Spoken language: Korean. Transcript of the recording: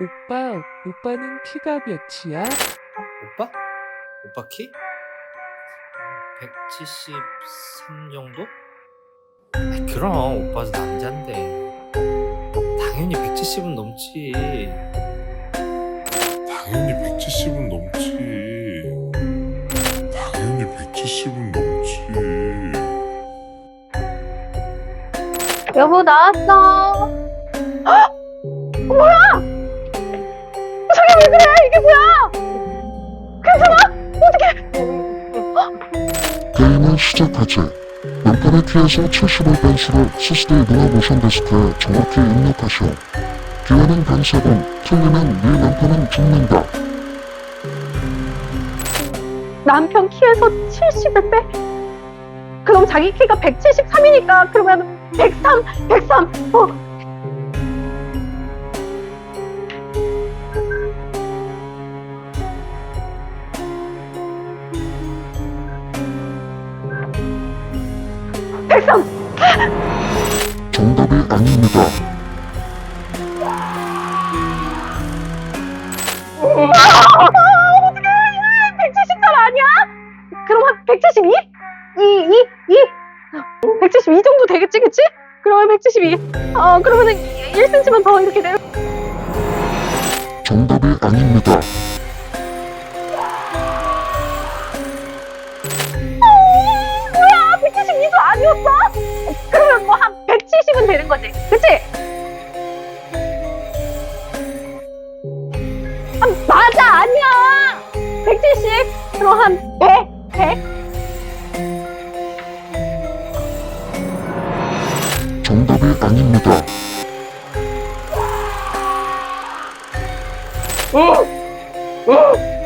오빠, 오빠는 키가 몇이야? 오빠? 오빠 키? 173 정도? 아이, 그럼 오빠도 남잔데 당연히 170은 넘지 당연히 170은 넘지. 당연히 170은 넘지. 여보 나왔어. 게임을 시작하지. 왼팔의 키에서 70을 뺀 수를 시스템 문화 모션 데스크에 정확히 입력하시오. 기회는 반사금, 틀리면 네 남편은 죽는다. 남편 키에서 70을 빼? 그럼 자기 키가 173이니까 그러면 103, 103. 어. 백삼! 정답이 아닙니다. 아, 어떡해! 170점 아니야? 그럼 한 172? 2, 2, 2? 172 정도 되겠지, 그치? 그러면 172. 어, 그러면은 1cm만 더 이렇게 내려. 정답이 아닙니다. 뭐 한 170은 되는 거지, 그치? 아, 맞아, 아니야! 170? 그럼 한 100? 100? 정답이 아닙니다. 어! 어!